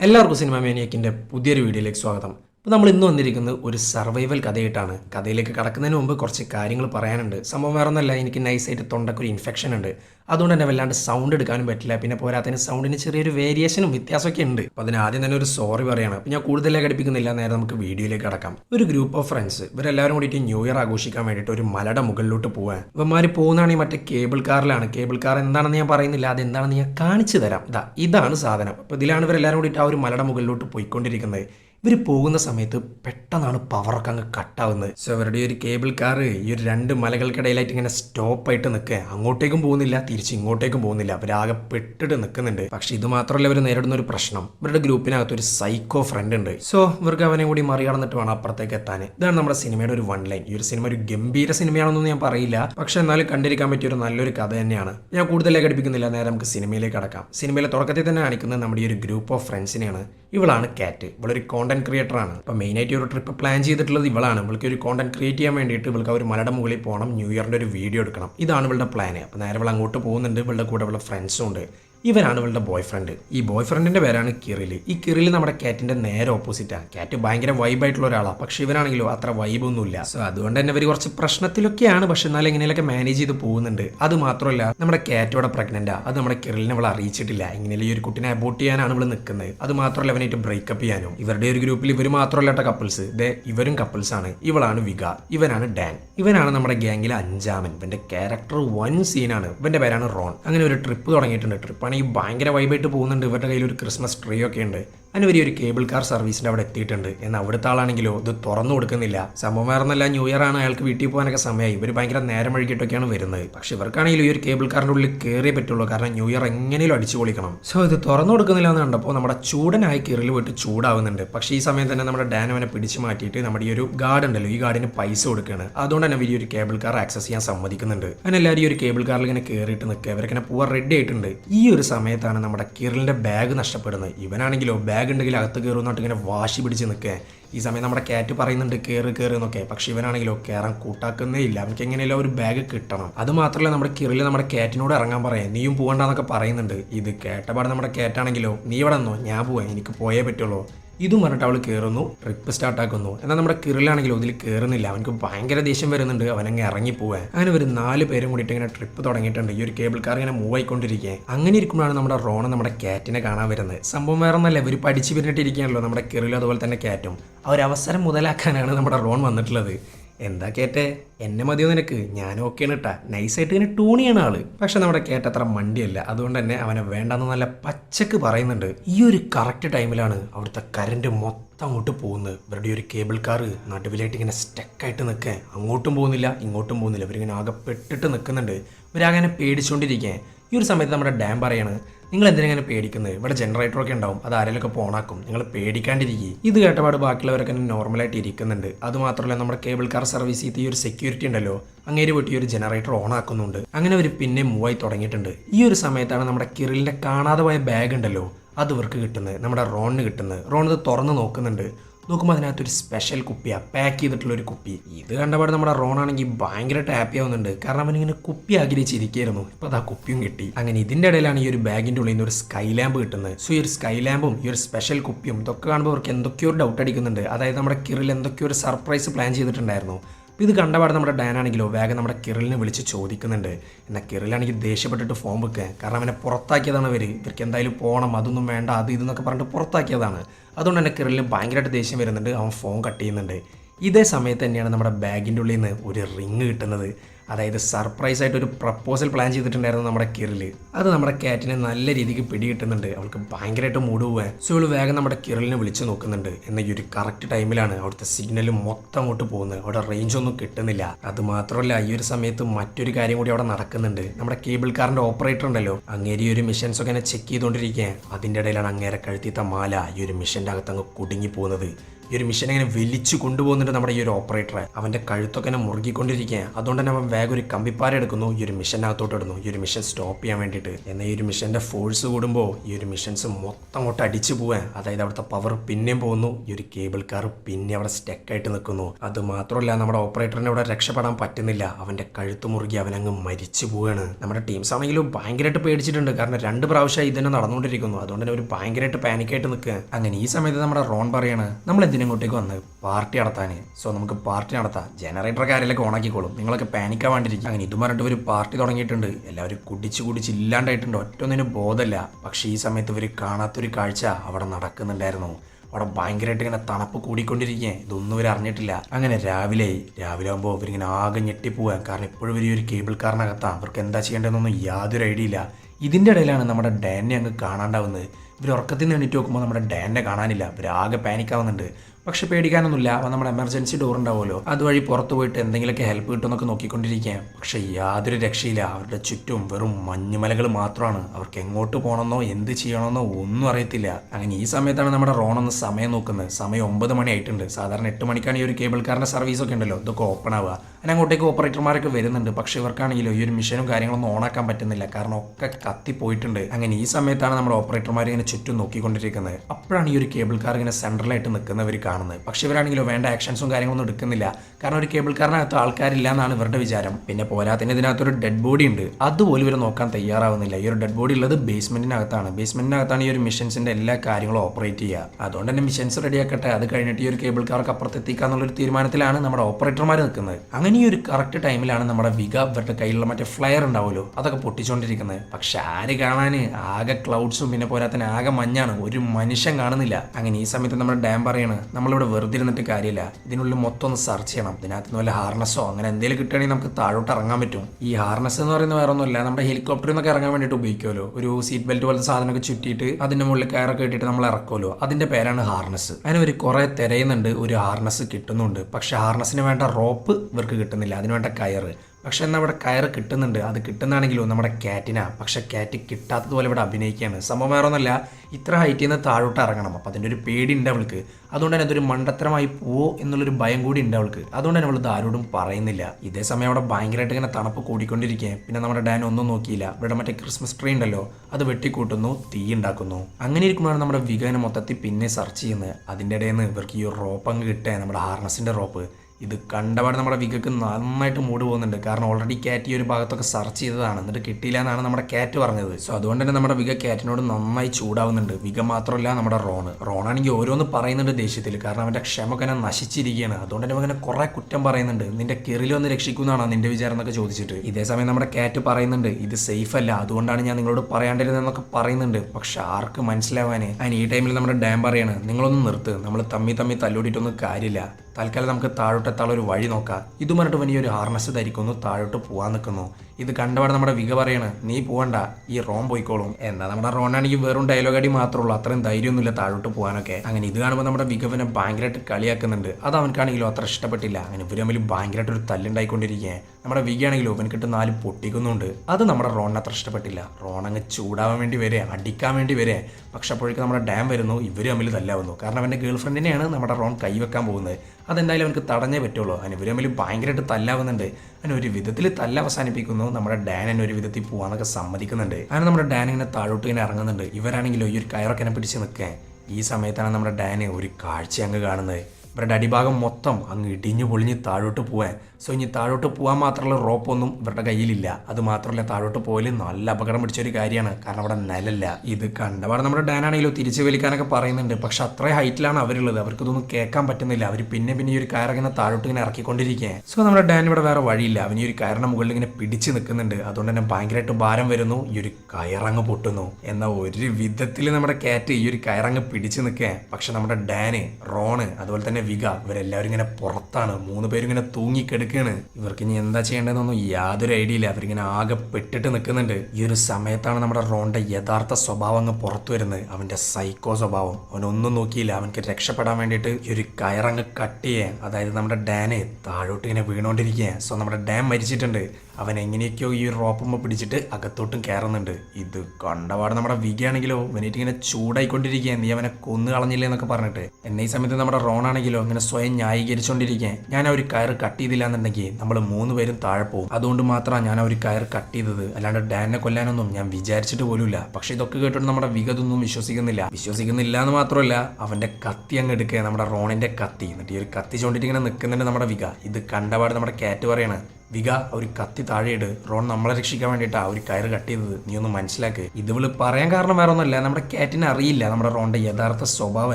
എല്ലാവർക്കും സിനിമ മേനിയക്കിന്റെ പുതിയൊരു വീഡിയോയിലേക്ക് സ്വാഗതം. അപ്പോൾ നമ്മൾ ഇന്ന് വന്നിരിക്കുന്നത് ഒരു സർവൈവൽ കഥയായിട്ടാണ്. കഥയിലേക്ക് കടക്കുന്നതിന് മുമ്പ് കുറച്ച് കാര്യങ്ങൾ പറയാനുണ്ട്. സംഭവം വേറെ ഒന്നല്ല എനിക്ക് നൈസായിട്ട് തൊണ്ടക്കൊരു ഇൻഫെക്ഷൻ ഉണ്ട്. അതുകൊണ്ട് തന്നെ വല്ലാണ്ട് സൗണ്ട് എടുക്കാനും പറ്റില്ല. പിന്നെ പോരാത്തതിന് സൗണ്ടിന് ചെറിയൊരു വേരിയേഷനും വ്യത്യാസമൊക്കെ ഉണ്ട്. അപ്പോൾ അതിന് ആദ്യം തന്നെ ഒരു സോറി പറയണം. അപ്പോൾ ഞാൻ കൂടുതലായി കടിപ്പിക്കുന്നില്ല നേരെ നമുക്ക് വീഡിയോയിലേക്ക് കടക്കാം. ഒരു ഗ്രൂപ്പ് ഓഫ് ഫ്രണ്ട്സ് ഇവരെല്ലാവരും കൂടിയിട്ട് ന്യൂ ഇയർ ആഘോഷിക്കാൻ വേണ്ടിയിട്ട് ഒരു മലയുടെ മുകളിലോട്ട് പോകാൻ ഇവന്മാർ ഈ മറ്റേ കേബിൾ കാറിലാണ് കേബിൾ കാർ എന്താണെന്ന് ഞാൻ പറയുന്നില്ല. അത് എന്താണെന്ന് ഞാൻ കാണിച്ചു തരാം. ഇതാ ഇതാണ് സാധനം. അപ്പോൾ ഇതിലാണ് ഇവരെല്ലാവരും കൂടിയിട്ട് ആ ഒരു മലയുടെ മുകളിലോട്ട് പോയിക്കൊണ്ടിരിക്കുന്നത്. ഇവർ പോകുന്ന സമയത്ത് പെട്ടെന്നാണ് പവറൊക്കെ അങ്ങ് കട്ടാവുന്നത് സോ അവരുടെ ഒരു കേബിൾ കാർ ഈ ഒരു രണ്ട് മലകൾക്കിടയിലായിട്ട് ഇങ്ങനെ സ്റ്റോപ്പായിട്ട് നിൽക്കുക. അങ്ങോട്ടേക്കും പോകുന്നില്ല തിരിച്ച് ഇങ്ങോട്ടേക്കും പോകുന്നില്ല. അവരാകെ പെട്ടിട്ട് നിൽക്കുന്നുണ്ട്. പക്ഷെ ഇത് മാത്രമല്ല ഇവർ നേരിടുന്ന ഒരു പ്രശ്നം. ഇവരുടെ ഗ്രൂപ്പിനകത്ത് ഒരു സൈക്കോ ഫ്രണ്ട് ഉണ്ട്. സോ ഇവർക്ക് അവനെ കൂടി മറികടന്നിട്ട് വേണം അപ്പുറത്തേക്ക് എത്താൻ. ഇതാണ് നമ്മുടെ സിനിമയുടെ ഒരു വൺ ലൈൻ ഈ ഒരു സിനിമ ഒരു ഗംഭീര സിനിമയാണെന്നൊന്നും ഞാൻ പറയില്ല. പക്ഷെ എന്നാലും കണ്ടിരിക്കാൻ പറ്റിയ ഒരു നല്ലൊരു കഥ തന്നെയാണ്. ഞാൻ കൂടുതലേക്ക് അടുപ്പിക്കുന്നില്ല നേരെ നമുക്ക് സിനിമയിലേക്ക് അടക്കാം സിനിമയിലെ തുടക്കത്തിൽ തന്നെ കാണിക്കുന്നത് നമ്മുടെ ഈ ഒരു ഗ്രൂപ്പ് ഓഫ് ഫ്രണ്ട്സിനെയാണ് ഇവളാണ് കാറ്റ് ഇവളൊരു കോണ്ടന്റ് ക്രിയേറ്ററാണ് അപ്പോൾ മെയിനായിട്ട് ഒരു ട്രിപ്പ് പ്ലാൻ ചെയ്തിട്ടുള്ളത് ഇവളാണ്. ഇവൾക്ക് ഒരു കോണ്ടന്റ് ക്രിയേറ്റ് ചെയ്യാൻ വേണ്ടിയിട്ട് ഇവൾക്ക് ഒരു മലയുടെ മുകളിൽ പോകണം ന്യൂ ഇയറിന്റെ ഒരു വീഡിയോ എടുക്കണം. ഇതാണ് ഇവളുടെ പ്ലാൻ അപ്പോൾ നേരെ ഇവൾ അങ്ങോട്ട് പോകുന്നുണ്ട്. ഇവളുടെ കൂടെ ഇവളുടെ ഫ്രണ്ട്സും ഉണ്ട്. ഇവരാണ് ഇവളുടെ ബോയ് ഫ്രണ്ട് ഈ ബോയ് ഫ്രണ്ടിന്റെ പേരാണ് കിറിൽ ഈ കിറിൽ നമ്മുടെ കാറ്റിന്റെ നേരെ ഓപ്പോസിറ്റാണ് കാറ്റ് ഭയങ്കര വൈബായിട്ടുള്ള ഒരാളാണ് പക്ഷേ ഇവരാണെങ്കിലോ അത്ര വൈബൊന്നുമില്ല സോ അതുകൊണ്ട് തന്നെ ഇവർ കുറച്ച് പ്രശ്നത്തിലൊക്കെയാണ്. പക്ഷെ എന്നാലും എങ്ങനെയൊക്കെ മാനേജ് ചെയ്ത് പോകുന്നുണ്ട്. അത് മാത്രമല്ല നമ്മുടെ കാറ്റോടെ പ്രഗ്നന്റാ അത് നമ്മുടെ കിറിലിനെ അവൾ അറിയിച്ചിട്ടില്ല. ഇങ്ങനെ ഈ ഒരു കുട്ടിനെ അബോട്ട് ചെയ്യാനാണ് ഇവൾ നിൽക്കുന്നത് അത് മാത്രമല്ല അവനായിട്ട് ബ്രേക്കപ്പ് ചെയ്യാനും. ഇവരുടെ ഒരു ഗ്രൂപ്പിൽ ഇവർ മാത്രമല്ല കപ്പിൾസ് ദേ ഇവരും കപ്പിൾസ് ആണ്. ഇവളാണ് വിക. ഇവനാണ് ഡാൻ ഇവനാണ് നമ്മുടെ ഗ്യാങ്ങിലെ അഞ്ചാമൻ. ഇവന്റെ ക്യാരക്ടർ വൺ സീനാണ് ഇവന്റെ പേരാണ് റോൺ. അങ്ങനെ ഒരു ട്രിപ്പ് തുടങ്ങിയിട്ടുണ്ട്. ട്രിപ്പ് ആണെങ്കിൽ ഭയങ്കര വൈബായിട്ട് പോകുന്നുണ്ട്. ഇവരുടെ കയ്യിൽ ഒരു ക്രിസ്മസ് ട്രീ ഒക്കെ ഉണ്ട്. അതിന് ഒരു കേബിൾ കാർ സർവീസിന്റെ അവിടെ എത്തിയിട്ടുണ്ട്. എന്നാൽ അവിടുത്തെ ആളാണെങ്കിലോ ഇത് തുറന്നു കൊടുക്കുന്നില്ല. സംഭവം വേറെന്നല്ല ന്യൂ ഇയർ ആണ് അയാൾക്ക് വീട്ടിൽ പോകാനൊക്കെ സമയമായി. ഇവർ ഭയങ്കര നേരം വഴിക്കിട്ടൊക്കെയാണ് വരുന്നത്. പക്ഷെ ഇവർക്കാണെങ്കിലും ഈ ഒരു കേബിൾ കാറിന്റെ ഉള്ളിൽ കയറിയേ പറ്റുള്ളൂ. കാരണം ന്യൂ ഇയർ എങ്ങനെയും അടിച്ചു പൊളിക്കണം. സോ ഇത് തുറന്നു കൊടുക്കുന്നില്ല എന്ന് കണ്ടപ്പോൾ നമ്മുടെ ചൂടനായി കീറിൽ പോയിട്ട് ചൂടാവുന്നുണ്ട്. പക്ഷേ ഈ സമയം തന്നെ നമ്മുടെ ഡാൻ അവനെ പിടിച്ചു മാറ്റിയിട്ട് നമ്മുടെ ഈ ഒരു ഗാർഡ് ഉണ്ടല്ലോ ഈ ഗാർഡിന് പൈസ കൊടുക്കുകയാണ്. അതുകൊണ്ട് തന്നെ വലിയ ഒരു കേബിൾ കാർ ആക്സസ് ചെയ്യാൻ സമ്മതിക്കുന്നുണ്ട്. അങ്ങനെ എല്ലാവരും ഈ ഒരു കേബിൾ കാറിൽ ഇങ്ങനെ കയറിയിട്ട് നിൽക്കുക. ഇവരൊക്കെ പൂവ റെഡി ആയിട്ടുണ്ട്. ഈ ഒരു സമയത്താണ് നമ്മുടെ കിറിലിന്റെ ബാഗ് നഷ്ടപ്പെടുന്നത്. ഇവനാണെങ്കിലോ ബാഗ് ഉണ്ടെങ്കിൽ അകത്ത് കയറുന്നിട്ട് ഇങ്ങനെ വാശി പിടിച്ച് നിൽക്കുക ഈ സമയം നമ്മുടെ കാറ്റ് പറയുന്നുണ്ട് കയറി കയറി എന്നൊക്കെ. പക്ഷെ ഇവനാണെങ്കിലോ കയറാൻ കൂട്ടാക്കുന്നേ ഇല്ല. അവനക്ക് എങ്ങനെയല്ലോ ഒരു ബാഗ് കിട്ടണം? അത് മാത്രമല്ല നമ്മുടെ കിറിൽ നമ്മുടെ കാറ്റിനോട് ഇറങ്ങാൻ പറയാം. നീയും പോകണ്ടെന്നൊക്കെ പറയുന്നുണ്ട്. ഇത് കേട്ടപാട് നമ്മുടെ കാറ്റാണെങ്കിലോ നീ ഇവിടെ നിന്നോ? ഞാൻ പോവാം. എനിക്ക് പോയേ പറ്റുള്ളൂ. ഇതും പറഞ്ഞിട്ട് അവൾ കയറുന്നു ട്രിപ്പ് സ്റ്റാർട്ട് ആക്കുന്നു എന്നാൽ നമ്മുടെ കിറിലാണെങ്കിലും ഇതിൽ കയറുന്നില്ല അവനക്ക് ഭയങ്കര ദേഷ്യം വരുന്നുണ്ട്. അവനങ്ങ് ഇറങ്ങി പോവാൻ അങ്ങനെ ഒരു നാല് പേരും കൂടിയിട്ട് ഇങ്ങനെ ട്രിപ്പ് തുടങ്ങിയിട്ടുണ്ട്. ഈ ഒരു കേബിൾ കാർ ഇങ്ങനെ മൂവ് ആയിക്കൊണ്ടിരിക്കുക അങ്ങനെ ഇരിക്കുമ്പോഴാണ് നമ്മുടെ റോണ നമ്മുടെ കാറ്റിനെ കാണാൻ വരുന്നത്. സംഭവം വേറെ ഒന്നല്ല ഇവർ പഠിച്ചു പിന്നിട്ടിരിക്കുകയാണല്ലോ. നമ്മുടെ കിറിലും അതുപോലെ തന്നെ കാറ്റും ആ ഒരു അവസരം മുതലാക്കാനാണ് നമ്മുടെ റോൺ വന്നിട്ടുള്ളത്. എന്താ കേട്ടെ? എന്നെ മതിയോ നിനക്ക്? ഞാൻ ഓക്കെയാണ് കേട്ടാ നൈസായിട്ട് ഇങ്ങനെ ടൂണിയാണ് ആൾ. പക്ഷെ നമ്മുടെ കേട്ട അത്ര മണ്ടിയല്ല. അതുകൊണ്ട് തന്നെ അവനെ വേണ്ടെന്ന് നല്ല പച്ചക്ക് പറയുന്നുണ്ട്. ഈ ഒരു കറക്റ്റ് ടൈമിലാണ് അവിടുത്തെ കരണ്ട് മൊത്തം അങ്ങോട്ട് പോകുന്നത്. ഇവരുടെ ഒരു കേബിൾ കാർ നടുവിലായിട്ട് ഇങ്ങനെ സ്റ്റക്കായിട്ട് നിൽക്കുക അങ്ങോട്ടും പോകുന്നില്ല ഇങ്ങോട്ടും പോകുന്നില്ല. ഇവരിങ്ങനെ ആകെ പെട്ടിട്ട് നിൽക്കുന്നുണ്ട്. ഇവരാകെ പേടിച്ചുകൊണ്ടിരിക്കുക ഈ ഒരു സമയത്ത് നമ്മുടെ ഡാം പറയാണ് നിങ്ങൾ എന്തിനാണ് പേടിക്കുന്നത്? ഇവിടെ ജനറേറ്റർ ഒക്കെ ഉണ്ടാവും. അത് ആരെങ്കിലുമൊക്കെ പോണാക്കും നിങ്ങൾ പേടിക്കാണ്ടിരിക്കുക ഇത് കേട്ടപാട് ബാക്കിയുള്ളവരൊക്കെ നോർമലായിട്ട് ഇരിക്കുന്നുണ്ട്. അത് മാത്രമല്ല നമ്മുടെ കേബിൾ കാർ സർവീസ് ഈ ഒരു സെക്യൂരിറ്റി ഉണ്ടല്ലോ? അങ്ങേര് പൊട്ടി ഒരു ജനറേറ്റർ ഓൺ ആക്കുന്നുണ്ട് അങ്ങനെ അവർ പിന്നെ മൂവ് ആയി തുടങ്ങിയിട്ടുണ്ട്. ഈ ഒരു സമയത്താണ് നമ്മുടെ കിറിലിന്റെ കാണാതെ പോയ ബാഗ് ഉണ്ടല്ലോ? അത് ഇവർക്ക് കിട്ടുന്നത്. നമ്മുടെ റോണിന് കിട്ടുന്നത്. റോൺ ഇത് തുറന്ന് നോക്കുന്നുണ്ട്. നോക്കുമ്പോൾ അതിനകത്തൊരു സ്പെഷ്യൽ കുപ്പിയാണ് പാക്ക് ചെയ്തിട്ടുള്ള ഒരു കുപ്പി. ഇത് കണ്ടപാട് നമ്മുടെ റോണാണെങ്കിൽ ഭയങ്കരമായിട്ട് ഹാപ്പി ആവുന്നുണ്ട്. കാരണം അവനിങ്ങനെ കുപ്പി ആഗ്രഹിച്ചിരിക്കുകയായിരുന്നു. ഇപ്പോൾ അതാ കുപ്പിയും കിട്ടി. അങ്ങനെ ഇതിന്റെ ഇടയിലാണ് ഈ ഒരു ബാഗിന്റെ ഉള്ളിൽ നിന്ന് ഒരു സ്കൈ ലാമ്പ് കിട്ടുന്നത്. സോ ഈ ഒരു സ്കൈ ലാമ്പും ഈ ഒരു സ്പെഷ്യൽ കുപ്പിയും ഇതൊക്കെ കാണുമ്പോൾ അവർക്ക് എന്തൊക്കെയോ ഡൗട്ട് അടിക്കുന്നുണ്ട്. അതായത് നമ്മുടെ കിറിൽ എന്തൊക്കെയോ ഒരു സർപ്രൈസ് പ്ലാൻ ചെയ്തിട്ടുണ്ടായിരുന്നു. ഇത് കണ്ടപാട് നമ്മുടെ ഡാനാണെങ്കിലോ വേഗം നമ്മുടെ കിറിലിനെ വിളിച്ച് ചോദിക്കുന്നുണ്ട്. എന്നാൽ കിറിലാണെങ്കിൽ ദേഷ്യപ്പെട്ടിട്ട് ഫോം വെക്കുക കാരണം അവനെ പുറത്താക്കിയതാണ് ഇവർ ഇവർക്ക് എന്തായാലും പോകണം അതൊന്നും വേണ്ട അത് ഇതെന്നൊക്കെ പറഞ്ഞിട്ട് പുറത്താക്കിയതാണ്. അതുകൊണ്ട് തന്നെ കിറിലിന് ഭയങ്കരമായിട്ട് ദേഷ്യം വരുന്നുണ്ട്. അവൻ ഫോൺ കട്ട് ചെയ്യുന്നുണ്ട്. ഇതേ സമയത്ത് തന്നെയാണ് നമ്മുടെ ബാഗിന്റെ ഉള്ളിൽ നിന്ന് ഒരു റിങ് കിട്ടുന്നത്. അതായത് സർപ്രൈസ് ആയിട്ട് ഒരു പ്രപ്പോസൽ പ്ലാൻ ചെയ്തിട്ടുണ്ടായിരുന്നു നമ്മുടെ കിറിൽ അത് നമ്മുടെ കാറ്റിനെ നല്ല രീതിക്ക് പിടികിട്ടുന്നുണ്ട്. അവൾക്ക് ഭയങ്കരമായിട്ട് മൂഡ് പോവാൻ സോ വേഗം നമ്മുടെ കിറിലിനെ വിളിച്ചു നോക്കുന്നുണ്ട്. എന്നാൽ ഈ ഒരു കറക്റ്റ് ടൈമിലാണ് അവിടുത്തെ സിഗ്നൽ മൊത്തം അങ്ങോട്ട് പോകുന്നത്. അവിടെ റേഞ്ച് ഒന്നും കിട്ടുന്നില്ല. അത് മാത്രമല്ല ഈ ഒരു സമയത്ത് മറ്റൊരു കാര്യം കൂടി അവിടെ നടക്കുന്നുണ്ട്. നമ്മുടെ കേബിൾ കാറിന്റെ ഓപ്പറേറ്റർ ഉണ്ടല്ലോ. അങ്ങേരി ഒരു മിഷൻസ് ഒക്കെ ചെക്ക് ചെയ്തുകൊണ്ടിരിക്കുകയാണ് അതിന്റെ ഇടയിലാണ് അങ്ങേരെ കഴുത്തിത്ത മാല ഈ ഒരു മിഷന്റെ അകത്ത് അങ്ങ് കുടുങ്ങി പോകുന്നത്. ഈ ഒരു മിഷൻ ഇങ്ങനെ വലിച്ചു കൊണ്ടുപോകുന്നുണ്ട് നമ്മുടെ ഈ ഒരു ഓപ്പറേറ്ററെ അവന്റെ കഴുത്തൊക്കെ ഇങ്ങനെ മുറുകിക്കൊണ്ടിരിക്കുക അതുകൊണ്ട് തന്നെ അവൻ വേഗം ഒരു കമ്പിപ്പാര എടുക്കുന്നു. ഈ ഒരു മിഷനകത്തോട്ട് ഇടുന്നു. ഈ ഒരു മിഷൻ സ്റ്റോപ്പ് ചെയ്യാൻ വേണ്ടിയിട്ട്. എന്നാൽ ഈ ഒരു മിഷന്റെ ഫോഴ്സ് കൂടുമ്പോൾ ഈ ഒരു മിഷൻസ് മൊത്തം അങ്ങോട്ട് അടിച്ചു പോവാൻ അതായത് അവിടുത്തെ പവർ പിന്നെയും പോകുന്നു. ഈ ഒരു കേബിൾ കാർ പിന്നെ അവിടെ സ്റ്റക്കായിട്ട് നിൽക്കുന്നു. അത് മാത്രമല്ല നമ്മുടെ ഓപ്പറേറ്ററിനെ അവിടെ രക്ഷപ്പെടാൻ പറ്റുന്നില്ല. അവന്റെ കഴുത്ത് മുറുകി അവൻ അങ്ങ് മരിച്ചു പോവാണ് നമ്മുടെ ടീംസ് ആണെങ്കിലും ഭയങ്കരമായിട്ട് പേടിച്ചിട്ടുണ്ട്. കാരണം രണ്ട് പ്രാവശ്യം ഇതന്നെ നടന്നുകൊണ്ടിരിക്കുന്നു. അതുകൊണ്ട് തന്നെ ഒരു ഭയങ്കരമായിട്ട് പാനിക്കായിട്ട് നിൽക്കുക അങ്ങനെ ഈ സമയത്ത് നമ്മുടെ റോൺ പറയാണ് നമ്മൾ എന്തിനങ്ങോട്ടേക്ക് വന്ന് പാർട്ടി നടത്താൻ സോ നമുക്ക് പാർട്ടി നടത്താം. ജനറേറ്റർ കാര്യങ്ങളൊക്കെ ഓണാക്കിക്കോളും. നിങ്ങളൊക്കെ പാനിക്കാൻ വേണ്ടിയിരിക്കും അങ്ങനെ ഇതും പറഞ്ഞിട്ട് ഒരു പാർട്ടി തുടങ്ങിയിട്ടുണ്ട്. എല്ലാവരും കുടിച്ച് കുടിച്ച് ഇല്ലാണ്ടായിട്ടുണ്ട്. ഒറ്റൊന്നിനും ബോധമല്ല. പക്ഷേ ഈ സമയത്ത് ഇവർ കാണാത്തൊരു കാഴ്ച അവിടെ നടക്കുന്നുണ്ടായിരുന്നു. അവിടെ ഭയങ്കരമായിട്ട് ഇങ്ങനെ തണുപ്പ് കൂടിക്കൊണ്ടിരിക്കുക ഇതൊന്നും ഇവർ അറിഞ്ഞിട്ടില്ല. അങ്ങനെ രാവിലെ രാവിലെ ആകുമ്പോൾ ഇവരിങ്ങനെ ആകെ ഞെട്ടിപ്പോവാൻ കാരണം ഇപ്പോഴും ഇവർ ഒരു കേബിൾ കാറിനകത്താണ് അവർക്ക് എന്താ ചെയ്യേണ്ടതെന്നൊന്നും യാതൊരു ഐഡിയ ഇല്ല. ഇതിന്റെ ഇടയിലാണ് നമ്മുടെ ഡാനെ അങ്ങ് കാണാണ്ടാവുന്നത്. ഇവർ ഉറക്കത്തിൽ നിന്ന് എണീറ്റ് നോക്കുമ്പോൾ നമ്മുടെ ഡാനെ കാണാനില്ല. ഇവരാകെ പാനിക്കാവുന്നുണ്ട് പക്ഷെ പേടിക്കാനൊന്നുമില്ല. അവൻ നമ്മുടെ എമർജൻസി ഡോർ ഉണ്ടാവുമല്ലോ. അതുവഴി പുറത്ത് പോയിട്ട് എന്തെങ്കിലുമൊക്കെ ഹെൽപ്പ് കിട്ടുമെന്നൊക്കെ നോക്കിക്കൊണ്ടിരിക്കാം പക്ഷേ യാതൊരു രക്ഷയില്ല. അവരുടെ ചുറ്റും വെറും മഞ്ഞുമലകൾ മാത്രമാണ്. അവർക്ക് എങ്ങോട്ട് പോകണമെന്നോ എന്ത് ചെയ്യണമെന്നോ ഒന്നും അറിയത്തില്ല. അങ്ങനെ ഈ സമയത്താണ് നമ്മുടെ റോൺ ഒന്ന് സമയം നോക്കുന്നത്. സമയം ഒമ്പത് മണി ആയിട്ടുണ്ട്. സാധാരണ എട്ട് മണിക്കാണ് ഈ ഒരു കേബിൾ കാറിന്റെ സർവീസൊക്കെ ഉണ്ടല്ലോ. ഇതൊക്കെ ഓപ്പൺ ആവുക. അങ്ങനെ അങ്ങോട്ടേക്ക് ഓപ്പറേറ്റർമാരൊക്കെ വരുന്നുണ്ട്. പക്ഷേ ഇവർക്കാണെങ്കിലും ഈ ഒരു മിഷനും കാര്യങ്ങളൊന്നും ഓണാക്കാൻ പറ്റുന്നില്ല. കാരണം ഒക്കെ കത്തിപ്പോയിട്ടുണ്ട് അങ്ങനെ ഈ സമയത്താണ് നമ്മുടെ ഓപ്പറേറ്റർമാർ ഇങ്ങനെ ചുറ്റും നോക്കിക്കൊണ്ടിരിക്കുന്നത്. അപ്പോഴാണ് ഈ ഒരു കേബിൾ കാർ ഇങ്ങനെ സെൻട്രലായിട്ട് നിൽക്കുന്നവർ കാണുന്നത്. പക്ഷെ ഇവരാണെങ്കിലും വേണ്ട ആക്ഷൻസും കാര്യങ്ങളൊന്നും എടുക്കുന്നില്ല. കാരണം ഒരു കേബിൾ കാറിനകത്ത് ആൾക്കാരില്ല എന്നാണ് ഇവരുടെ വിചാരം. പിന്നെ പോരാത്തിന് ഇതിനകത്തൊരു ഡെഡ് ബോഡി ഉണ്ട്. അതുപോലും ഇവർ നോക്കാൻ തയ്യാറാവുന്നില്ല. ഈ ഒരു ഡെഡ് ബോഡി ഉള്ളത് ബേസ്മെന്റിനകത്താണ് ബേസ്മെന്റിനകത്താണ് ഈ ഒരു മിഷൻസിന്റെ എല്ലാ കാര്യങ്ങളും ഓപ്പറേറ്റ് ചെയ്യുക. അതുകൊണ്ട് തന്നെ മിഷൻസ് റെഡിയാക്കട്ടെ അത് കഴിഞ്ഞിട്ട് ഈ ഒരു കേബിൾ കാർക്ക് അപ്പുറത്ത് എത്തിക്കാന്നുള്ളൊരു തീരുമാനത്തിലാണ് നമ്മുടെ ഓപ്പറേറ്റർമാർ നിൽക്കുന്നത്. അങ്ങനെ ഈ ഒരു കറക്റ്റ് ടൈമിലാണ് നമ്മുടെ വിക ഇവരുടെ കയ്യിലുള്ള മറ്റേ ഫ്ലയർ ഉണ്ടാവുമല്ലോ? അതൊക്കെ പൊട്ടിച്ചുകൊണ്ടിരിക്കുന്നത് പക്ഷെ ആര് കാണാന്? ആകെ ക്ലൗഡ്സും പിന്നെ പോരാത്തിന് ആകെ മഞ്ഞാണ്. ഒരു മനുഷ്യൻ കാണുന്നില്ല. അങ്ങനെ ഈ സമയത്ത് നമ്മുടെ ഡാം പറയാണ് നമ്മളിവിടെ വെറുതെ ഇരുന്നിട്ട് കാര്യമില്ല. ഇതിനുള്ളിൽ മൊത്തം ഒന്ന് സെർച്ച് ചെയ്യണം. ഇതിനകത്ത് വല്ല ഹാർനസോ അങ്ങനെ എന്തെങ്കിലും കിട്ടുകയാണെങ്കിൽ നമുക്ക് താഴോട്ട് ഇറങ്ങാൻ പറ്റും. ഈ ഹാർനസ് എന്ന് പറയുന്നത് വേറെ ഒന്നുമില്ല. നമ്മുടെ ഹെലികോപ്റ്ററിൽ നിന്നൊക്കെ ഇറങ്ങാൻ വേണ്ടിയിട്ട് ഉപയോഗിക്കുമല്ലോ. ഒരു സീറ്റ് ബെൽറ്റ് പോലത്തെ സാധനമൊക്കെ ചുറ്റിയിട്ട് അതിന്റെ മുകളിൽ കയറൊക്കെ ഇട്ടിട്ട് നമ്മൾ ഇറക്കുമല്ലോ. അതിന്റെ പേരാണ് ഹാർനസ് അതിന് ഒരു കുറെ തിരയുന്നുണ്ട്. ഒരു ഹാർനസ് കിട്ടുന്നുണ്ട്. പക്ഷെ ഹാർനസിന് വേണ്ട റോപ്പ് ഇവർക്ക് കിട്ടുന്നില്ല. അതിന് വേണ്ട കയറ് പക്ഷെ എന്നാൽ ഇവിടെ കയറ് കിട്ടുന്നുണ്ട്. അത് കിട്ടുന്നതാണെങ്കിലും നമ്മുടെ കാറ്റിനാണ് പക്ഷെ ക്യാറ്റ് കിട്ടാത്തതുപോലെ ഇവിടെ അഭിനയിക്കുകയാണ് സംഭവം വേറെ ഒന്നുമല്ല. ഇത്ര ഹൈറ്റിൽ നിന്ന് താഴോട്ട് ഇറങ്ങണം. അപ്പം അതിന്റെ ഒരു പേടി ഉണ്ട് അവൾക്ക്. അതുകൊണ്ട് തന്നെ അതൊരു മണ്ടത്തരമായി പോവോ എന്നുള്ളൊരു ഭയം കൂടി ഉണ്ട് അവൾക്ക്. അതുകൊണ്ട് തന്നെ അവൾ ആരോടും പറയുന്നില്ല. ഇതേ സമയം അവിടെ ഭയങ്കരമായിട്ട് ഇങ്ങനെ തണുപ്പ് കൂടിക്കൊണ്ടിരിക്കുക പിന്നെ നമ്മുടെ ഡാൻ ഒന്നും നോക്കിയില്ല. ഇവിടെ മറ്റേ ക്രിസ്മസ് ട്രീ ഉണ്ടല്ലോ. അത് വെട്ടിക്കൂട്ടുന്നു തീ ഉണ്ടാക്കുന്നു. അങ്ങനെ ഇരിക്കുമ്പോഴാണ് നമ്മുടെ വികനെ മൊത്തത്തിൽ പിന്നെ സെർച്ച് ചെയ്യുന്നത്. അതിന്റെ ഇടയിൽ നിന്ന് ഇവർക്ക് ഈ റോപ്പ് അങ്ങ് കിട്ടുക. നമ്മുടെ ഹാർനസിന്റെ റോപ്പ് ഇത് കണ്ടപാട് നമ്മുടെ വികക്ക് നന്നായിട്ട് മൂട് പോകുന്നുണ്ട്. കാരണം ഓൾറെഡി കാറ്റ് ഈ ഒരു ഭാഗത്തൊക്കെ സെർച്ച് ചെയ്തതാണ്. എന്നിട്ട് കിട്ടിയില്ല എന്നാണ് നമ്മുടെ കാറ്റ് പറഞ്ഞത്. സോ അതുകൊണ്ട് തന്നെ നമ്മുടെ വിക കാറ്റിനോട് നന്നായി ചൂടാവുന്നുണ്ട്. വിക മാത്രമല്ല നമ്മുടെ റോണ് റോണാണെങ്കിൽ ഓരോന്ന് പറയുന്നുണ്ട് ദേഷ്യത്തിൽ. കാരണം അവന്റെ ക്ഷമക്കനെ നശിച്ചിരിക്കുകയാണ്. അതുകൊണ്ട് തന്നെ അങ്ങനെ കുറെ കുറ്റം പറയുന്നുണ്ട്. നിന്റെ കെറിൽ ഒന്ന് രക്ഷിക്കുന്നതാണോ നിന്റെ വിചാരം എന്നൊക്കെ ചോദിച്ചിട്ട്. ഇതേ സമയം നമ്മുടെ കാറ്റ് പറയുന്നുണ്ട് ഇത് സേഫ് അല്ല. അതുകൊണ്ടാണ് ഞാൻ നിങ്ങളോട് പറയാണ്ടിരുന്നതെന്നൊക്കെ പറയുന്നുണ്ട്. പക്ഷെ ആർക്ക് മനസ്സിലാവാൻ അതിന് ഈ ടൈമിൽ നമ്മുടെ ഡാം പറയാണ് നിങ്ങളൊന്ന് നിർത്ത്. നമ്മൾ തമ്മി തമ്മി തല്ലോടിയിട്ടൊന്നും കാര്യമില്ല. തൽക്കാലം നമുക്ക് താഴോട്ട് എത്താനുള്ള ഒരു വഴി നോക്കാം. ഇത് പറഞ്ഞിട്ട് വലിയൊരു ഹാർനസ് ധരിക്കുന്നു താഴോട്ട് പോകാൻ നിൽക്കുന്നു. ഇത് കണ്ടപാട് നമ്മുടെ വിക പറയാണ് നീ പോവണ്ട ഈ റോം പോയിക്കോളും. എന്നാ നമ്മുടെ റോണാണെങ്കിൽ വെറും ഡയലോഗ് അടി മാത്രമേ ഉള്ളൂ അത്രയും ധൈര്യമൊന്നുമില്ല താഴോട്ട് പോകാനൊക്കെ. അങ്ങനെ ഇത് കാണുമ്പോൾ നമ്മുടെ വികവനെ ഭയങ്കരമായിട്ട് കളിയാക്കുന്നുണ്ട്. അത് അവനക്കാണെങ്കിലും അത്ര ഇഷ്ടപ്പെട്ടില്ല. അങ്ങനെ ഇവർ തമ്മിൽ ഭയങ്കരമായിട്ട് ഒരു തല്ലുണ്ടായിക്കൊണ്ടിരിക്കുക നമ്മുടെ വികയാണെങ്കിലും ഇവൻക്കിട്ട് നാല് പൊട്ടിക്കുന്നുണ്ട്. അത് നമ്മുടെ റോണിന് അത്ര ഇഷ്ടപ്പെട്ടില്ല. റോൺ അങ്ങ് ചൂടാവാൻ വേണ്ടി വരെ അടിക്കാൻ വേണ്ടി വരെ. പക്ഷെ അപ്പോഴേക്കും നമ്മുടെ ഡാം വരുന്നു ഇവർ തമ്മിൽ തല്ലാവുന്നു. കാരണം അവന്റെ ഗേൾ ഫ്രണ്ടിനെയാണ് നമ്മുടെ റോൺ കൈവെക്കാൻ പോകുന്നത്. അതെന്തായാലും അവനക്ക് തടഞ്ഞേ പറ്റുള്ളൂ. അതിന് ഇവർ തമ്മിൽ ഭയങ്കരമായിട്ട് തല്ലാവുന്നുണ്ട്. അതിന് ഒരു വിധത്തിൽ തല്ല അവസാനിപ്പിക്കുന്നു. നമ്മുടെ ഡാൻ എന്നെ ഒരു വിധത്തിൽ പോകാനൊക്കെ സമ്മതിക്കുന്നുണ്ട്. അങ്ങനെ നമ്മുടെ ഡാൻ ഇങ്ങനെ താഴോട്ട് ഇങ്ങനെ ഇറങ്ങുന്നുണ്ട്. ഇവരാണെങ്കിലും ഈ ഒരു കയറൊക്കെ പിടിച്ച് നിൽക്കാൻ. ഈ സമയത്താണ് നമ്മുടെ ഡാന് ഒരു കാഴ്ച അങ്ങ് കാണുന്നത്. ഇവരുടെ അടിഭാഗം മൊത്തം അങ്ങ് ഇടിഞ്ഞു പൊളിഞ്ഞ് താഴോട്ട് പോവാൻ. സോ ഇനി താഴോട്ട് പോകാൻ മാത്രമുള്ള റോപ്പൊന്നും ഇവരുടെ കയ്യിലില്ല. അത് മാത്രമല്ല താഴോട്ട് പോയാലും നല്ല അപകടം പിടിച്ച ഒരു കാര്യമാണ്. കാരണം അവിടെ നിലല്ല. ഇത് കണ്ടപാട് നമ്മുടെ ഡാനാണെങ്കിലും തിരിച്ചു വലിക്കാനൊക്കെ പറയുന്നുണ്ട്. പക്ഷെ അത്ര ഹൈറ്റിലാണ് അവരുള്ളത്. അവർക്ക് ഇതൊന്നും കേൾക്കാൻ പറ്റുന്നില്ല. അവർ പിന്നെ പിന്നെ ഈ ഒരു കയറിങ്ങനെ താഴോട്ട് ഇങ്ങനെ ഇറക്കിക്കൊണ്ടിരിക്കുക സോ നമ്മുടെ ഡാൻ ഇവിടെ വേറെ വഴിയില്ല. അവൻ ഈ ഒരു കയറിന്റെ മുകളിൽ ഇങ്ങനെ പിടിച്ച് നിൽക്കുന്നുണ്ട്. അതുകൊണ്ട് തന്നെ ഭയങ്കരമായിട്ട് ഭാരം വരുന്നു. ഈ ഒരു കയറങ്ങ് പൊട്ടുന്നു. എന്ന ഒരു വിധത്തിൽ നമ്മുടെ കാറ്റ് ഈ ഒരു കയറങ്ങ് പിടിച്ച് നിൽക്കുക പക്ഷെ നമ്മുടെ ഡാന് റോണ് അതുപോലെ തന്നെ വിക ഇവരെല്ലാവരും ഇങ്ങനെ പുറത്താണ്. മൂന്ന് പേരും ഇങ്ങനെ തൂങ്ങിക്കെടുക്കുകയാണ് ഇവർക്ക് ഇനി എന്താ ചെയ്യേണ്ടതെന്നൊന്നും യാതൊരു ഐഡിയ ഇല്ല. അവരിങ്ങനെ ആകെ പെട്ടിട്ട് നിൽക്കുന്നുണ്ട്. ഈ ഒരു സമയത്താണ് നമ്മുടെ റോണിന്റെ യഥാർത്ഥ സ്വഭാവം അങ്ങ് പുറത്തു വരുന്നത്. അവന്റെ സൈക്കോ സ്വഭാവം. അവനൊന്നും നോക്കിയില്ല. അവനക്ക് രക്ഷപ്പെടാൻ വേണ്ടിയിട്ട് ഈ ഒരു കയറങ്ങ് കട്ട് ചെയ്യാൻ അതായത് നമ്മുടെ ഡാനെ താഴോട്ട് ഇങ്ങനെ വീണോണ്ടിരിക്കുകയാണ്. സോ നമ്മുടെ ഡാം മരിച്ചിട്ടുണ്ട്. അവൻ എങ്ങനെയൊക്കെയോ ഈ റോപ്പുമ്പ പിടിച്ചിട്ട് അകത്തോട്ടും കയറുന്നുണ്ട് ഇത് കണ്ടപാട് നമ്മുടെ വികയാണെങ്കിലോ ഇവനായിട്ട് ഇങ്ങനെ ചൂടായിക്കൊണ്ടിരിക്കുക നീ അവനെ കൊന്നു കളഞ്ഞില്ലേ എന്നൊക്കെ പറഞ്ഞിട്ട്. എന്നെ ഈ സമയത്ത് നമ്മുടെ റോണാണെങ്കിലോ ഇങ്ങനെ സ്വയം ന്യായീകരിച്ചുകൊണ്ടിരിക്കുക ഞാൻ ആ ഒരു കയർ കട്ട് ചെയ്തില്ല എന്നുണ്ടെങ്കിൽ നമ്മൾ മൂന്ന് പേരും താഴെ പോകും. അതുകൊണ്ട് മാത്രമാണ് ഞാൻ ആ ഒരു കയർ കട്ട് ചെയ്തത്. അല്ലാണ്ട് ഡാനിനെ കൊല്ലാനൊന്നും ഞാൻ വിചാരിച്ചിട്ട് പോലുമില്ല. പക്ഷെ ഇതൊക്കെ കേട്ടിട്ട് നമ്മുടെ വിഗതൊന്നും വിശ്വസിക്കുന്നില്ല. വിശ്വസിക്കുന്നില്ല എന്ന് മാത്രമല്ല അവന്റെ കത്തി അങ്ങ് എടുക്കുക നമ്മുടെ റോണിന്റെ കത്തി. എന്നിട്ട് ഈ ഒരു കത്തി ചോണ്ടിട്ട് ഇങ്ങനെ നിൽക്കുന്നുണ്ട് നമ്മുടെ വിക ഇത് കണ്ടപാട് നമ്മുടെ കാറ്റ് പറയാണ്. വിക ഒരു കത്തി താഴെയിട്. റോൺ നമ്മളെ രക്ഷിക്കാൻ വേണ്ടിയിട്ടാ ഒരു കയറ് കട്ട് ചെയ്തത്. നീ ഒന്ന് മനസ്സിലാക്ക്. ഇത് പറയാൻ കാരണം വേറെ ഒന്നുമല്ല നമ്മുടെ കാറ്റിന് അറിയില്ല നമ്മുടെ റോണിന്റെ യഥാർത്ഥ സ്വഭാവം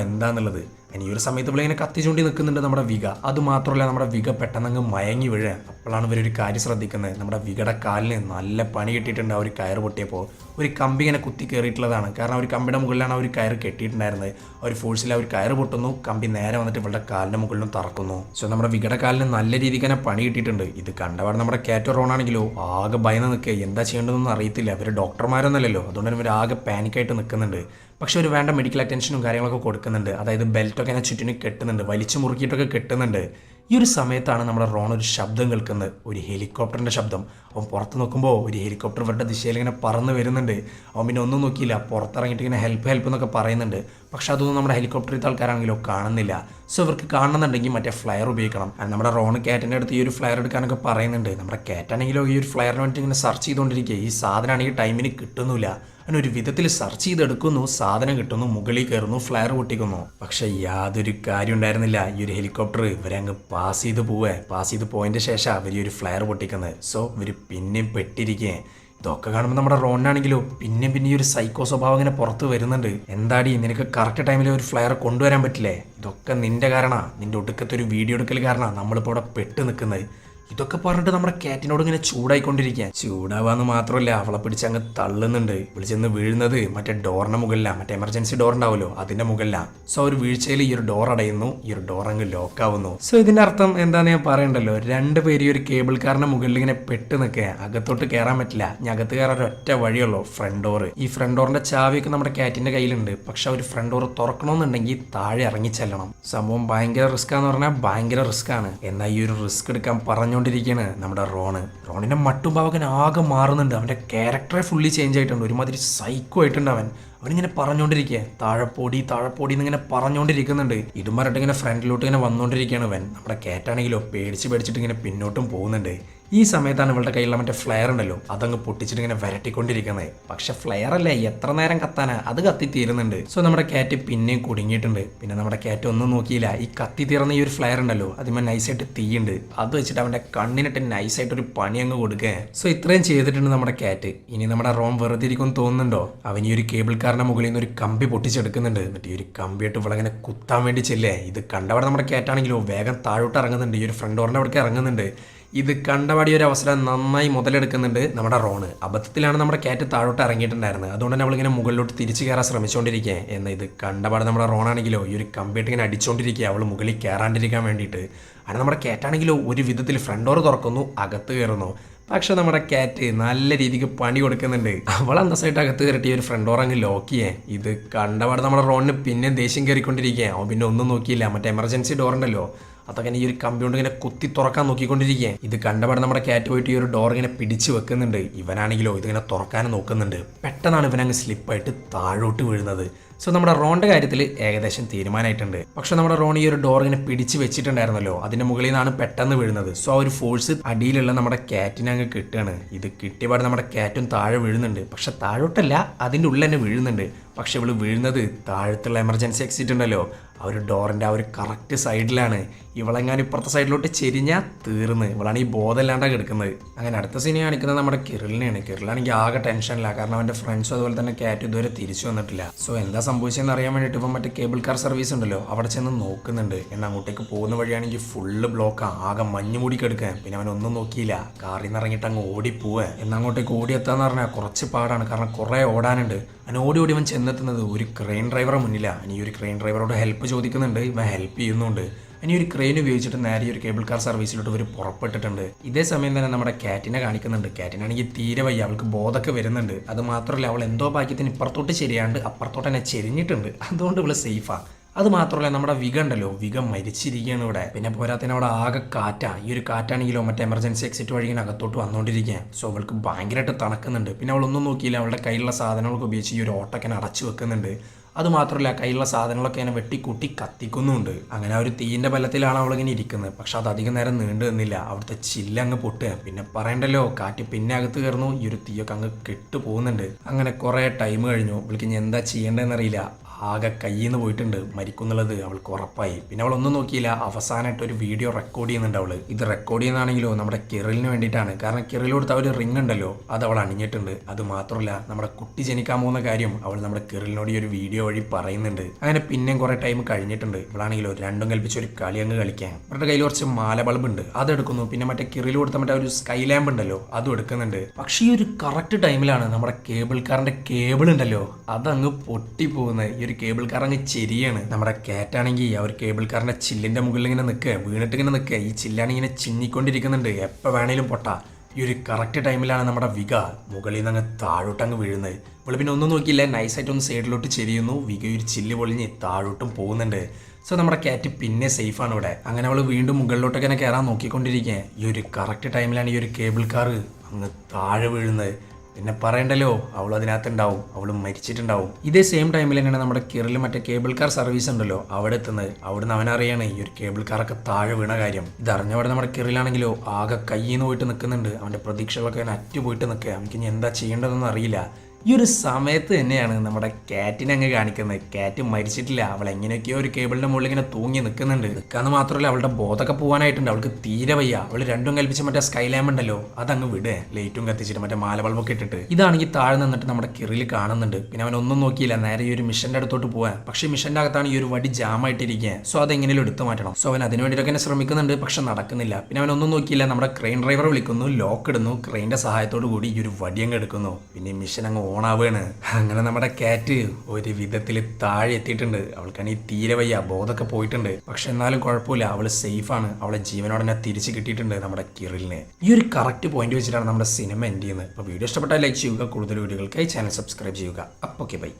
എന്താന്നുള്ളത്. ഇനി ഒരു സമയത്ത് ഇവിടെ ഇങ്ങനെ കത്തി ചൂണ്ടി നിൽക്കുന്നുണ്ട് നമ്മുടെ വിക അത് മാത്രമല്ല നമ്മുടെ വിക പെട്ടെന്ന് അങ്ങ് മയങ്ങി വീഴുക അപ്പോഴാണ് ഇവരൊരു കാര്യം ശ്രദ്ധിക്കുന്നത്. നമ്മുടെ വികയുടെ കാലിന് നല്ല പണി കിട്ടിയിട്ടുണ്ട് ആ ഒരു കയറ് പൊട്ടിയപ്പോൾ. ഒരു കമ്പി ഇങ്ങനെ കുത്തി കയറിയിട്ടുള്ളതാണ്. കാരണം ഒരു കമ്പിയുടെ മുകളിലാണ് ആ ഒരു കയറ് കെട്ടിയിട്ടുണ്ടായിരുന്നത്. ഒരു ഫോഴ്സിൽ ആ ഒരു കയറ് പൊട്ടുന്നു. കമ്പി നേരെ വന്നിട്ട് ഇവളുടെ കാലിന്റെ മുകളിലും തറക്കുന്നു. സോ നമ്മുടെ വികയുടെ കാലിന് നല്ല രീതിക്ക് തന്നെ പണി കിട്ടിയിട്ടുണ്ട്. ഇത് കണ്ടപാട് നമ്മുടെ കാറ്റോ റോണാണെങ്കിലോ ആകെ ഭയന്ന് നിൽക്കുക. എന്താ ചെയ്യേണ്ടതെന്ന് അറിയത്തില്ല. അവർ ഡോക്ടർമാരൊന്നുമല്ലല്ലോ. അതുകൊണ്ട് ഇവർ ആകെ പാനിക്കായിട്ട് നിൽക്കുന്നുണ്ട്. പക്ഷെ ഒരു വേണ്ട മെഡിക്കൽ അറ്റൻഷനും കാര്യങ്ങളൊക്കെ കൊടുക്കുന്നുണ്ട്. അതായത് ഇങ്ങനെ ചുറ്റിനും കെട്ടുന്നുണ്ട്. വലിച്ചു മുറുക്കിയിട്ടൊക്കെ കെട്ടുന്നുണ്ട്. ഈ ഒരു സമയത്താണ് നമ്മുടെ റോൺ ഒരു ശബ്ദം കേൾക്കുന്നത്. ഒരു ഹെലികോപ്റ്ററിന്റെ ശബ്ദം. അവൻ പുറത്ത് നോക്കുമ്പോൾ ഒരു ഹെലികോപ്റ്റർ ഇവരുടെ ദിശയിൽ ഇങ്ങനെ പറന്ന് വരുന്നുണ്ട്. അവൻ പിന്നെ ഒന്നും നോക്കിയില്ല. പുറത്തിറങ്ങിയിട്ട് ഇങ്ങനെ ഹെൽപ്പ് ഹെൽപ്പ് എന്നൊക്കെ പറയുന്നുണ്ട്. പക്ഷെ അതൊന്നും നമ്മുടെ ഹെലികോപ്റ്ററിലത്തെ ആൾക്കാരാണെങ്കിലോ കാണുന്നില്ല. സോ ഇവർക്ക് കാണുന്നുണ്ടെങ്കിൽ മറ്റേ ഫ്ലയർ ഉപയോഗിക്കണം. നമ്മുടെ റോൺ കാറ്റിന്റെ അടുത്ത് ഈ ഒരു ഫ്ലയർ എടുക്കാനൊക്കെ പറയുന്നുണ്ട്. നമ്മുടെ കാറ്റാണെങ്കിലോ ഈ ഒരു ഫ്ലയറിന് വേണ്ടിയിട്ട് ഇങ്ങനെ സെർച്ച് ചെയ്തുകൊണ്ടിരിക്കുക ഈ സാധനമാണെങ്കിൽ ടൈമിന് കിട്ടുന്നില്ല. അങ്ങനെ ഒരു വിധത്തിൽ സെർച്ച് ചെയ്തെടുക്കുന്നു സാധനം കിട്ടുന്നു മുകളിൽ കയറുന്നു ഫ്ലയർ പൊട്ടിക്കുന്നു. പക്ഷെ യാതൊരു കാര്യം ഉണ്ടായിരുന്നില്ല. ഈ ഒരു ഹെലികോപ്റ്റർ ഇവരെ അങ്ങ് പാസ് ചെയ്ത് പോവേ. പാസ് ചെയ്ത് പോയതിന്റെ ശേഷം അവർ ഈ ഒരു ഫ്ലയർ പൊട്ടിക്കുന്നത് സോ ഇവർ പിന്നെയും പെട്ടിരിക്കേ. ഇതൊക്കെ കാണുമ്പോൾ നമ്മുടെ റോണിനാണെങ്കിലോ പിന്നെയും പിന്നെ ഈ ഒരു സൈക്കോ സ്വഭാവം ഇങ്ങനെ പുറത്ത് വരുന്നുണ്ട്. എന്താടി നിനക്ക് കറക്റ്റ് ടൈമിൽ ഒരു ഫ്ലയർ കൊണ്ടുവരാൻ പറ്റില്ലേ? ഇതൊക്കെ നിന്റെ കാരണമാണ് നിന്റെ ഒടുക്കത്തെ ഒരു വീഡിയോ എടുക്കൽ കാരണമാണ് നമ്മളിപ്പോൾ ഇവിടെ പെട്ട് നിൽക്കുന്നത് ഇതൊക്കെ പറഞ്ഞിട്ട് നമ്മുടെ കാറ്റിനോട് ഇങ്ങനെ ചൂടായിക്കൊണ്ടിരിക്കുക ചൂടാവാന്ന് മാത്രമല്ല അവളെ പിടിച്ച് അങ്ങ് തള്ളുന്നുണ്ട്. വിളിച്ചെന്ന് വീഴുന്നത് മറ്റേ ഡോറിന്റെ മുകളിലാണ് മറ്റേ എമർജൻസി ഡോർ ഉണ്ടാവുമല്ലോ അതിന്റെ മുകളിലാണ് സോ ഒരു വീഴ്ചയിൽ ഈ ഒരു ഡോർ അടയുന്നു. ഈ ഒരു ഡോർ അങ്ങ് ലോക്ക് ആവുന്നു. സോ ഇതിന്റെ അർത്ഥം എന്താന്ന് ഞാൻ പറയണ്ടല്ലോ? രണ്ട് പേര് ഈ ഒരു കേബിൾ കാറിന്റെ മുകളിൽ ഇങ്ങനെ പെട്ട് നിൽക്കുക അകത്തോട്ട് കയറാൻ പറ്റില്ല. ഇനി അകത്ത് കയറാൻ ഒറ്റ വഴിയുള്ളൂ ഫ്രണ്ട് ഡോർ ഈ ഫ്രണ്ട് ഡോറിന്റെ ചാവിയൊക്കെ നമ്മുടെ കാറ്റിന്റെ കയ്യിലുണ്ട്. പക്ഷെ ഒരു ഫ്രണ്ട് ഡോർ തുറക്കണമെന്നുണ്ടെങ്കിൽ താഴെ ഇറങ്ങി ചെല്ലണം. സംഭവം ഭയങ്കര റിസ്ക് എന്ന് പറഞ്ഞാൽ ഭയങ്കര റിസ്ക് ആണ്. എന്നാൽ ഈ ഒരു റിസ്ക് എടുക്കാൻ പറഞ്ഞുകൊണ്ടിരിക്കുകയാണ് നമ്മുടെ റോണ്. റോണിന്റെ മട്ടും പാവകൻ ആകെ മാറുന്നുണ്ട്. അവന്റെ ക്യാരക്ടറെ ഫുള്ളി ചേഞ്ച് ആയിട്ടുണ്ട്. ഒരുമാതിരി സൈക്കോ ആയിട്ടുണ്ട് അവൻ. അവനിങ്ങനെ പറഞ്ഞുകൊണ്ടിരിക്കുക താഴെപ്പൊടി താഴെപ്പൊടി എന്നിങ്ങനെ പറഞ്ഞുകൊണ്ടിരിക്കുന്നുണ്ട്. ഇതും ഇങ്ങനെ ഫ്രണ്ടിലോട്ട് ഇങ്ങനെ വന്നുകൊണ്ടിരിക്കുകയാണ് അവൻ നമ്മുടെ കാറ്റാണെങ്കിലോ പേടിച്ച് പേടിച്ചിട്ട് ഇങ്ങനെ പിന്നോട്ടും പോകുന്നുണ്ട്. ഈ സമയത്താണ് ഇവളുടെ കയ്യിലുള്ള മറ്റേ ഫ്ലെയർ ഉണ്ടല്ലോ അതങ്ങ് പൊട്ടിച്ചിട്ട് ഇങ്ങനെ വരട്ടിക്കൊണ്ടിരിക്കുന്നത്. പക്ഷെ ഫ്ലെയർ അല്ലേ എത്ര നേരം കത്താനാ? അത് കത്തി തീരുന്നുണ്ട്. സോ നമ്മുടെ കാറ്റ് പിന്നെയും കുടുങ്ങിയിട്ടുണ്ട്. പിന്നെ നമ്മുടെ കാറ്റ് ഒന്നും നോക്കിയില്ല. ഈ കത്തി തീർന്ന ഈ ഒരു ഫ്ലെയർ ഉണ്ടല്ലോ അതിന്മേ നൈസായിട്ട് തീയുണ്ട്. അത് വെച്ചിട്ട് അവന്റെ കണ്ണിനിട്ട് നൈസായിട്ട് ഒരു പണി അങ്ങ് കൊടുക്കുക സോ ഇത്രയും ചെയ്തിട്ടുണ്ട് നമ്മുടെ കാറ്റ് ഇനി നമ്മുടെ റോം വെറുതെ ഇരിക്കും തോന്നുന്നുണ്ടോ? അവൻ ഈ ഒരു കേബിൾ കാറിന്റെ മുകളിൽ നിന്ന് ഒരു കമ്പി പൊട്ടിച്ചെടുക്കുന്നുണ്ട്. എന്നിട്ട് ഈ ഒരു കമ്പിയിട്ട് ഇവളങ്ങനെ കുത്താൻ വേണ്ടി ചെല്ലേ? ഇത് കണ്ടവിടെ നമ്മുടെ കാറ്റാണെങ്കിലോ വേഗം താഴോട്ട് ഇറങ്ങുന്നുണ്ട്. ഈ ഒരു ഫ്രണ്ട് ഡോറിന്റെ അവിടേക്ക് ഇറങ്ങുന്നുണ്ട്. ഇത് കണ്ടപാടി ഒരു അവസരം നന്നായി മുതലെടുക്കുന്നുണ്ട് നമ്മുടെ റോണ്. അബദ്ധത്തിലാണ് നമ്മുടെ കാറ്റ് താഴോട്ട് ഇറങ്ങിയിട്ടുണ്ടായിരുന്നത്. അതുകൊണ്ട് തന്നെ അവളിങ്ങനെ മുകളിലോട്ട് തിരിച്ചു കയറാൻ ശ്രമിച്ചുകൊണ്ടിരിക്കുക എന്ന ഇത് കണ്ടപാട് നമ്മുടെ റോണാണെങ്കിലോ ഈ ഒരു കമ്പ്യൂട്ടർ ഇങ്ങനെ അടിച്ചുകൊണ്ടിരിക്കുക അവൾ മുകളിൽ കയറാണ്ടിരിക്കാൻ വേണ്ടിയിട്ട്. അങ്ങനെ നമ്മുടെ കാറ്റാണെങ്കിലോ ഒരു വിധത്തിൽ ഫ്രണ്ട് ഡോർ തുറക്കുന്നു അകത്ത് കയറുന്നു. പക്ഷെ നമ്മുടെ കാറ്റ് നല്ല രീതിക്ക് പണി കൊടുക്കുന്നുണ്ട്. അവൾ അന്തസ്സായിട്ട് അകത്ത് കയറിയിട്ട് ഈ ഒരു ഫ്രണ്ട് ഡോർ അങ്ങ് ലോക്ക് ചെയ്യേ. ഇത് കണ്ടപാട് നമ്മുടെ റോണിന് പിന്നെ ദേഷ്യം കയറിക്കൊണ്ടിരിക്കുക അവൻ പിന്നെ ഒന്നും നോക്കിയില്ല. മറ്റേ എമർജൻസി ഡോർ ഉണ്ടല്ലോ. അതൊക്കെ ഈ ഒരു കമ്പ്യൂട്ടർ ഇങ്ങനെ കുത്തി തുറക്കാൻ നോക്കിക്കൊണ്ടിരിക്കുകയാണ്. ഇത് കണ്ടപാട് നമ്മുടെ കാറ്റ് പോയിട്ട് ഈ ഒരു ഡോർ ഇങ്ങനെ പിടിച്ചു വെക്കുന്നുണ്ട്. ഇവനാണെങ്കിലോ ഇതിങ്ങനെ തുറക്കാൻ നോക്കുന്നുണ്ട്. പെട്ടെന്നാണ് ഇവനങ്ങ് സ്ലിപ്പായിട്ട് താഴോട്ട് വീഴുന്നത്. സോ നമ്മുടെ റോണിന്റെ കാര്യത്തിൽ ഏകദേശം തീരുമാനമായിട്ടുണ്ട് പക്ഷെ നമ്മുടെ റോൺ ഈ ഒരു ഡോർ ഇങ്ങനെ പിടിച്ച് വെച്ചിട്ടുണ്ടായിരുന്നല്ലോ. അതിന്റെ മുകളിൽ നിന്നാണ് പെട്ടെന്ന് വീഴുന്നത്. സോ ആ ഒരു ഫോഴ്സ് അടിയിലുള്ള നമ്മുടെ കാറ്റിനെ അങ്ങ് കിട്ടുകയാണ്. ഇത് കിട്ടിയപാട് നമ്മുടെ കാറ്റും താഴെ വീഴുന്നുണ്ട്. പക്ഷെ താഴോട്ടല്ല അതിന്റെ ഉള്ളിൽ തന്നെ വീഴുന്നുണ്ട്. പക്ഷെ ഇവൾ വീഴുന്നത് താഴത്തുള്ള എമർജൻസി എക്സിറ്റ് ഉണ്ടല്ലോ. ആ ഒരു ഡോറിന്റെ ആ ഒരു കറക്റ്റ് സൈഡിലാണ് ഇവളെങ്ങാനും ഇപ്പുറത്തെ സൈഡിലോട്ട് ചെരിഞ്ഞാൽ തീർന്ന്. ഇവളാണ് ഈ ബോധമില്ലാണ്ട് കിടക്കുന്നത്. അങ്ങനെ അടുത്ത സീനെ കാണിക്കുന്നത് നമ്മുടെ കിരളിനെയാണ്. കിരളാണെങ്കിൽ ആകെ ടെൻഷനില്ല കാരണം അവന്റെ ഫ്രണ്ട്സും അതുപോലെ തന്നെ കാറ്റ് ഇതുവരെ തിരിച്ചു വന്നിട്ടില്ല. സോ എന്താ സംഭവിച്ചതെന്ന് അറിയാൻ വേണ്ടിയിട്ട് ഇപ്പം മറ്റേ കേബിൾ കാർ സർവീസ് ഉണ്ടല്ലോ അവിടെ ചെന്ന് നോക്കുന്നുണ്ട്. എന്നാൽ അങ്ങോട്ടേക്ക് പോകുന്ന വഴിയാണെങ്കിൽ ഫുള്ള് ബ്ലോക്ക് ആകെ മഞ്ഞ് മൂടി കിടക്കാൻ പിന്നെ അവൻ ഒന്നും നോക്കിയില്ല. കാറിൽ നിന്ന് ഇറങ്ങിയിട്ട് അങ്ങ് ഓടിപ്പോവുക എന്നാൽ അങ്ങോട്ടേക്ക് ഓടിയെത്താന്ന് പറഞ്ഞാൽ കുറച്ച് പാടാണ്. കാരണം കുറേ ഓടാനുണ്ട്. അവൻ ഓടി ഓടി അവൻ ചെന്നെത്തുന്നത് ഒരു ക്രെയിൻ ഡ്രൈവറെ മുന്നിലാണ് ഇനി ഒരു ക്രെയിൻ ഡ്രൈവറോട് ഹെൽപ്പ് ചോദിക്കുന്നുണ്ട് ഇവ ഹെൽപ്പ് ചെയ്യുന്നുണ്ട്. ഇനി ഒരു ക്രെയിൻ ഉപയോഗിച്ചിട്ട് നേരെ ഒരു കേബിൾ കാർ സർവീസിലോട്ട് ഇവർ പുറപ്പെട്ടിട്ടുണ്ട്. ഇതേ സമയം തന്നെ നമ്മുടെ കാറ്റിനെ കാണിക്കുന്നുണ്ട്. കാറ്റിനാണെങ്കിൽ തീരെ വയ്യ അവൾക്ക് ബോധമൊക്കെ വരുന്നുണ്ട്. അത് മാത്രമല്ല അവൾ എന്തോ ഭാഗ്യത്തിന് ഇപ്പുറത്തോട്ട് ശരിയാണ്ട് അപ്പുറത്തോട്ട് തന്നെ ചെരിഞ്ഞിട്ടുണ്ട്. അതുകൊണ്ട് ഇവൾ സേഫാ അത് മാത്രമല്ല നമ്മുടെ വിക ഉണ്ടല്ലോ വിക മരിച്ചിരിക്കുകയാണ് ഇവിടെ. പിന്നെ പോരാത്തിന് അവിടെ ആകെ കാറ്റാ. ഈ ഒരു കാറ്റാണെങ്കിലോ മറ്റേ എമർജൻസി എക്സിറ്റ് വഴി ഇങ്ങനെ അകത്തോട്ട് വന്നുകൊണ്ടിരിക്കുക സോ അവൾക്ക് ഭയങ്കരമായിട്ട് തണക്കുന്നുണ്ട്. പിന്നെ അവളൊന്നും നോക്കിയില്ല അവളുടെ കയ്യിലുള്ള സാധനങ്ങളൊക്കെ ഉപയോഗിച്ച് ഈ ഒരു ഓട്ടൊക്കെ അടച്ചു വെക്കുന്നുണ്ട്. അത് മാത്രമല്ല കയ്യിലുള്ള സാധനങ്ങളൊക്കെ ഇങ്ങനെ വെട്ടിക്കൂട്ടി കത്തിക്കുന്നുമുണ്ട് അങ്ങനെ ഒരു തീയിന്റെ ബലത്തിലാണ് അവളിങ്ങനെ ഇരിക്കുന്നത്. പക്ഷെ അത് അധികം നേരം നീണ്ടു നിന്നില്ല. അവിടുത്തെ ചില്ല അങ്ങ് പൊട്ടുക. പിന്നെ പറയണ്ടല്ലോ കാറ്റ് പിന്നെ അകത്ത് കയറുന്നു ഈ ഒരു തീയൊക്കെ അങ്ങ് കെട്ടു പോകുന്നുണ്ട് അങ്ങനെ കുറേ ടൈം കഴിഞ്ഞു. വിളിക്കുന്ന ഇനി എന്താ ചെയ്യേണ്ടതെന്നറിയില്ല. ആകെ കയ്യിൽ നിന്ന് പോയിട്ടുണ്ട്. മരിക്കുന്നുള്ളത് അവൾക്ക് ഉറപ്പായി. പിന്നെ അവൾ ഒന്നും നോക്കിയില്ല. അവസാനമായിട്ട് ഒരു വീഡിയോ റെക്കോർഡ് ചെയ്യുന്നുണ്ട് അവൾ. ഇത് റെക്കോർഡ് ചെയ്യുന്നതാണെങ്കിലോ നമ്മുടെ കിറിലിന് വേണ്ടിയിട്ടാണ്. കാരണം കിറിൽ കൊടുത്ത ഒരു റിംഗ് ഉണ്ടല്ലോ അത് അവൾ അണിഞ്ഞിട്ടുണ്ട്. അത് മാത്രമല്ല നമ്മുടെ കുട്ടി ജനിക്കാൻ പോകുന്ന കാര്യം അവൾ നമ്മുടെ കിറിലിനോട് ഈ ഒരു വീഡിയോ വഴി പറയുന്നുണ്ട്. അങ്ങനെ പിന്നെയും കുറേ ടൈം കഴിഞ്ഞിട്ടുണ്ട്. ഇവളാണെങ്കിലോ രണ്ടും കൽപ്പിച്ച് ഒരു കളി അങ്ങ് കളിക്കാൻ. അവരുടെ കയ്യിൽ കുറച്ച് മാല ബൾബ് ഉണ്ട്. അത് എടുക്കുന്നു. പിന്നെ മറ്റേ കിറിൽ കൊടുത്ത മറ്റേ ഒരു സ്കൈ ലാമ്പ് ഉണ്ടല്ലോ അതും എടുക്കുന്നുണ്ട്. പക്ഷേ ഈ ഒരു കറക്റ്റ് ടൈമിലാണ് നമ്മുടെ കേബിൾ കാറിന്റെ കേബിൾ ഉണ്ടല്ലോ അതങ്ങ് പൊട്ടി പൊട്ടിപ്പോകുന്നത്. ഈ ഒരു കേബിൾ കാർ അങ്ങ് ചെരിയാണ്. നമ്മുടെ കാറ്റാണെങ്കിൽ ആ ഒരു കേബിൾ കാറിന്റെ ചില്ലിന്റെ മുകളിൽ ഇങ്ങനെ നിൽക്കുക വീണിട്ട് ഇങ്ങനെ നിൽക്കുക ഈ ചില്ലാണ് ഇങ്ങനെ ചിന്നിക്കൊണ്ടിരിക്കുന്നുണ്ട്. എപ്പോൾ വേണേലും പൊട്ടാ. ഈ ഒരു കറക്റ്റ് ടൈമിലാണ് നമ്മുടെ വിക മുകളിൽ നിന്ന് അങ്ങ് താഴോട്ട് അങ്ങ് വീഴുന്നത് നമ്മൾ പിന്നെ ഒന്നും നോക്കിയില്ല. നൈസായിട്ട് ഒന്ന് സൈഡിലോട്ട് ചെരിയുന്നു. വിക ഒരു ചില്ല് പൊളിഞ്ഞ് താഴോട്ടും പോകുന്നുണ്ട്. സോ നമ്മുടെ കാറ്റ് പിന്നെ സേഫ് ആണ് ഇവിടെ. അങ്ങനെ അവൾ വീണ്ടും മുകളിലോട്ടൊക്കെ ഇങ്ങനെ കയറാൻ നോക്കിക്കൊണ്ടിരിക്കുക ഈ ഒരു കറക്റ്റ് ടൈമിലാണ് ഈ ഒരു കേബിൾ കാർ അങ്ങ് താഴെ വീഴുന്നത് പിന്നെ പറയണ്ടല്ലോ അവൾ അതിനകത്തുണ്ടാവും അവൾ മരിച്ചിട്ടുണ്ടാവും. ഇതേ സെയിം ടൈമിൽ തന്നെയാണ് നമ്മുടെ കിറിൽ മറ്റേ കേബിൾ കാർ സർവീസ് ഉണ്ടല്ലോ അവിടെ എത്തുന്നത്. അവിടുന്ന് അവനറിയാണ് ഈ ഒരു കേബിൾ കാറൊക്കെ താഴെ വീണ കാര്യം. ഇത് അറിഞ്ഞവിടെ നമ്മുടെ കിറിലാണെങ്കിലോ ആകെ കയ്യിൽ നിന്ന് പോയിട്ട് നിൽക്കുന്നുണ്ട് അവന്റെ പ്രതീക്ഷകളൊക്കെ അവൻ അറ്റു പോയിട്ട് നിൽക്കുക അവനിക്ക് ഇനി എന്താ ചെയ്യേണ്ടതെന്ന് അറിയില്ല. ഈ ഒരു സമയത്ത് തന്നെയാണ് നമ്മുടെ കാറ്റിനെ അങ്ങ് കാണിക്കുന്നത്. കാറ്റ് മരിച്ചിട്ടില്ല. അവൾ എങ്ങനെയൊക്കെയോ ഒരു കേബിളിന്റെ മുകളിൽ ഇങ്ങനെ തൂങ്ങി നിൽക്കുന്നുണ്ട്. നിൽക്കാന്ന് മാത്രമല്ല അവളുടെ ബോധമൊക്കെ പോകാനായിട്ടുണ്ട് അവൾക്ക് തീരെ വയ്യ. അവൾ രണ്ടും കൽപ്പിച്ച് മറ്റേ സ്കൈ ലാമ്പ് ഉണ്ടല്ലോ അതങ്ങ് വിടുക ലൈറ്റും കത്തിച്ചിട്ട് മറ്റേ മാല ബൾബൊക്കെ ഇട്ടിട്ട്. ഇതാണെങ്കിൽ താഴെ നിന്നിട്ട് നമ്മുടെ കിറിൽ കാണുന്നുണ്ട്. പിന്നെ അവൻ ഒന്നും നോക്കിയില്ല. നേരെ ഈ ഒരു മിഷന്റെ അടുത്തോട്ട് പോകാൻ പക്ഷേ മിഷന്റെ അകത്താണ് ഈ ഒരു വടി ജാമായിട്ടിരിക്കുക സോ അതെങ്ങനെയും എടുത്തു മാറ്റണം. സോ അവൻ അതിനു വേണ്ടിയിട്ടൊക്കെ തന്നെ ശ്രമിക്കുന്നുണ്ട് പക്ഷെ നടക്കുന്നില്ല. പിന്നെ അവൻ ഒന്നും നോക്കിയില്ല. നമ്മുടെ ക്രെയിൻ ഡ്രൈവർ വിളിക്കുന്നു ലോക്ക് ഇടുന്നു. ക്രെയിന്റെ സഹായത്തോടു കൂടി ഈ ഒരു വടി അങ്ങ് എടുക്കുന്നു. പിന്നെ മിഷൻ അങ്ങ് ഓൺ ആവുകയാണ് അങ്ങനെ നമ്മുടെ കാറ്റ് ഒരു വിധത്തിൽ താഴെ എത്തിയിട്ടുണ്ട്. അവൾക്കാണെങ്കിൽ തീരെ വയ്യ ബോധമൊക്കെ പോയിട്ടുണ്ട്. പക്ഷെ എന്നാലും കുഴപ്പമില്ല അവൾ സേഫാണ്. അവളെ ജീവനോടെ തന്നെ തിരിച്ച് കിട്ടിയിട്ടുണ്ട് നമ്മുടെ കിറിലിനെ. ഈ ഒരു കറക്റ്റ് പോയിന്റ് വെച്ചിട്ടാണ് നമ്മുടെ സിനിമ എൻഡ് ചെയ്യുന്നത്. അപ്പോൾ വീഡിയോ ഇഷ്ടപ്പെട്ടാൽ ലൈക്ക് ചെയ്യുക കൂടുതൽ വീഡിയോകൾക്കായി ചാനൽ സബ്സ്ക്രൈബ് ചെയ്യുക. അപ്പോൾ ബൈ